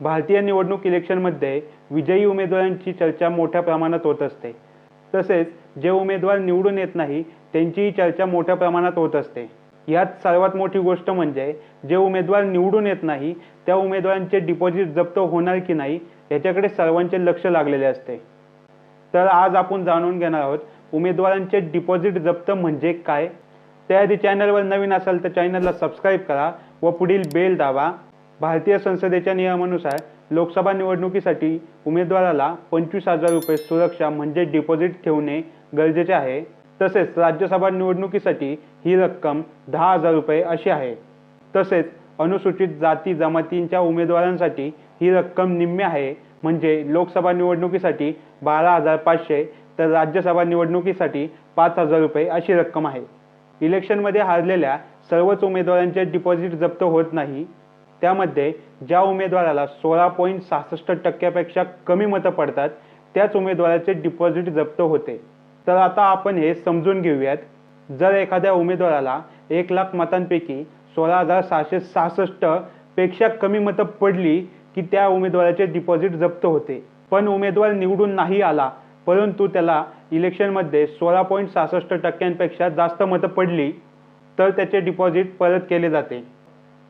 भारतीय निवडणूक इलेक्शनमध्ये विजयी उमेदवारांची चर्चा मोठ्या प्रमाणात होत असते. तसेच जे उमेदवार निवडून येत नाही त्यांचीही चर्चा मोठ्या प्रमाणात होत असते. यात सर्वात मोठी गोष्ट म्हणजे जे उमेदवार निवडून येत नाही त्या उमेदवारांचे डिपॉझिट जप्त होणार की नाही याच्याकडे सर्वांचे लक्ष लागलेले असते. तर आज आपण जाणून घेणार आहोत उमेदवारांचे डिपॉझिट जप्त म्हणजे काय? त्याआधी चॅनलवर नवीन असाल तर चॅनलला सबस्क्राईब करा व पुढील बेल दाबा. भारतीय संसदेच्या नियमानुसार लोकसभा निवडणुकीसाठी उमेदवाराला पंचवीस हजार रुपये सुरक्षा म्हणजे डिपॉझिट ठेवणे गरजेचे आहे. तसेच राज्यसभा निवडणुकीसाठी ही रक्कम दहा हजार रुपये अशी आहे. तसेच अनुसूचित जाती जमातींच्या उमेदवारांसाठी ही रक्कम निम्मी आहे. म्हणजे लोकसभा निवडणुकीसाठी बारा हजार पाचशे तर राज्यसभा निवडणुकीसाठी पाच हजार रुपये अशी रक्कम आहे. इलेक्शनमध्ये हारलेल्या सर्वच उमेदवारांचे डिपॉझिट जप्त होत नाही. त्यामध्ये ज्या उमेदवाराला सोळा पॉईंट सहासष्ट टक्क्यापेक्षा कमी मतं पडतात त्याच उमेदवाराचे डिपॉझिट जप्त होते. तर आता आपण हे समजून घेऊयात. जर एखाद्या उमेदवाराला एक लाख मतांपैकी सोळा हजार सहाशे सहासष्टपेक्षा कमी मतं पडली की त्या उमेदवाराचे डिपॉझिट जप्त होते. पण उमेदवार निवडून नाही आला परंतु त्याला इलेक्शनमध्ये सोळा पॉईंट सहासष्ट टक्क्यांपेक्षा जास्त मतं पडली तर त्याचे डिपॉझिट परत केले जाते.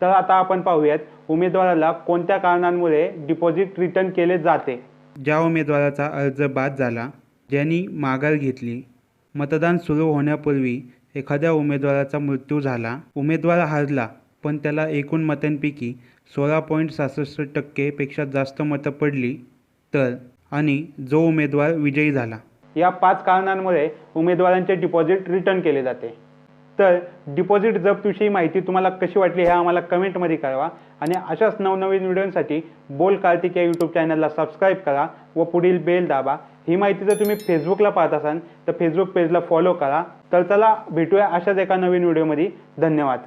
तर आता आपण पाहूयात उमेदवाराला कोणत्या कारणांमुळे डिपॉझिट रिटर्न केले जाते? ज्या उमेदवाराचा अर्ज बाद झाला ज्यांनी माघार घेतली मतदान सुरू होण्यापूर्वी एखाद्या उमेदवाराचा मृत्यू झाला उमेदवार हारला पण त्याला एकूण मतांपैकी सोळा पॉईंट सहासष्ट टक्केपेक्षा जास्त मतं पडली तर आणि जो उमेदवार विजयी झाला. या पाच कारणांमुळे उमेदवारांचे डिपॉझिट रिटर्न केले जाते. तर डिपॉझिट जप्तविषयी माहिती तुम्हाला कशी वाटली हे आम्हाला कमेंटमध्ये कळवा. आणि अशाच नवनवीन व्हिडिओंसाठी बोल कार्तिक या यूट्यूब चॅनलला सबस्क्राईब करा व पुढील बेल दाबा. ही माहिती जर तुम्ही फेसबुकला पाहत असाल तर फेसबुक पेजला फॉलो करा. तर चला भेटूया अशाच एका नवीन व्हिडिओमध्ये. धन्यवाद.